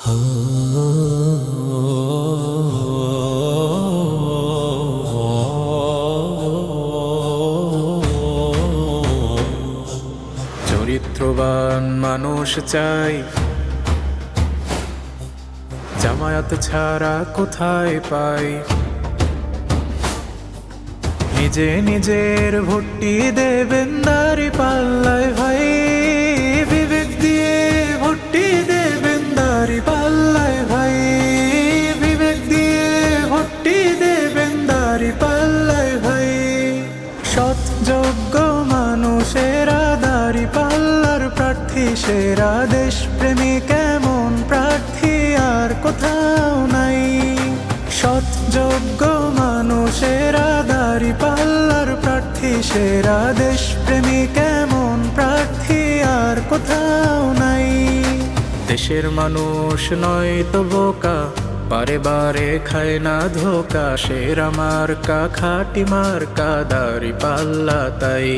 চরিত্রবান মানুষ চাই। জামায়াত ছাড়া কোথায় পাই? নিজে নিজের ভোটটি দেবেন দাঁড়ি পাল্লায় ভাই। যোগ্য মানুষেরা দাঁড়ি পাল্লার প্রার্থী, সেরা দেশ প্রেমী কেমন প্রার্থী আর কোথাও নাই। সৎ, যোগ্য মানুষেরা দাঁড়ি পাল্লার প্রার্থী, সেরা দেশ প্রেমী কেমন প্রার্থী আর কোথাও নাই। দেশের মানুষ নয় তো বোকা বারে বারে খায় না ধোকা সেরা মার্কা খাটি মার্কা, দাড়ি পাল্লা তাই।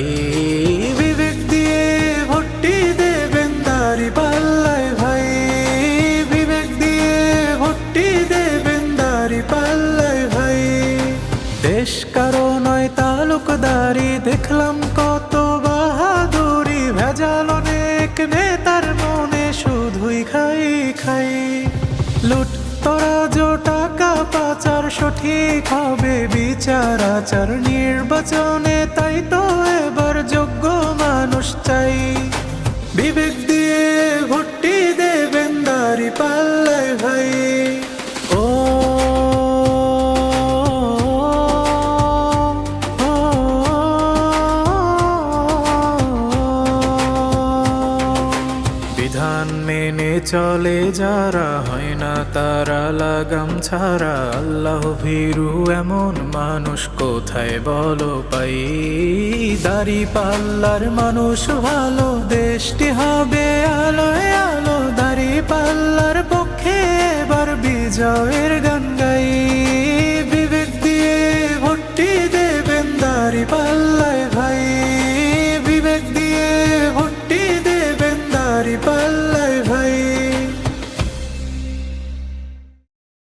বিবেক দিয়ে ভোটটি দেবেন দাড়ি পাল্লায় ভাই। বিবেক দিয়ে ভোটটি দেবেন দাড়ি পাল্লায় ভাই। দেশ কারও নয় তালুকদারি, দেখলাম কত বাহাদুরি, ভেজাল অনেক নেতার মনে শুধুই খাই খাই। লুট তরাজো টাকা পাচার সঠিক হবে বিচার, আচার, নির্বাচনে তাই তো এবার যোগ্য মানুষ চাই। বিবেক দিয়ে ভোটটি দেবেন দারি পাল্লায় চলে যারা হয় না তারা লাগাম ছাড়া। আল্লাহ ভীরু এমন মানুষ, কোথায় বলো পাই? দাড়ি পাল্লার মানুষ, ভালো দেশটি হবে আলোয় আলো। দাড়ি পাল্লার পক্ষে এবার বিজয়ের গান বিবেক দিয়ে ভর্তি দেবেন দাড়ি পাল্লায় ভাই। বিবেক দিয়ে ভর্তি দেবেন দাড়ি পাল্লায় ভাই।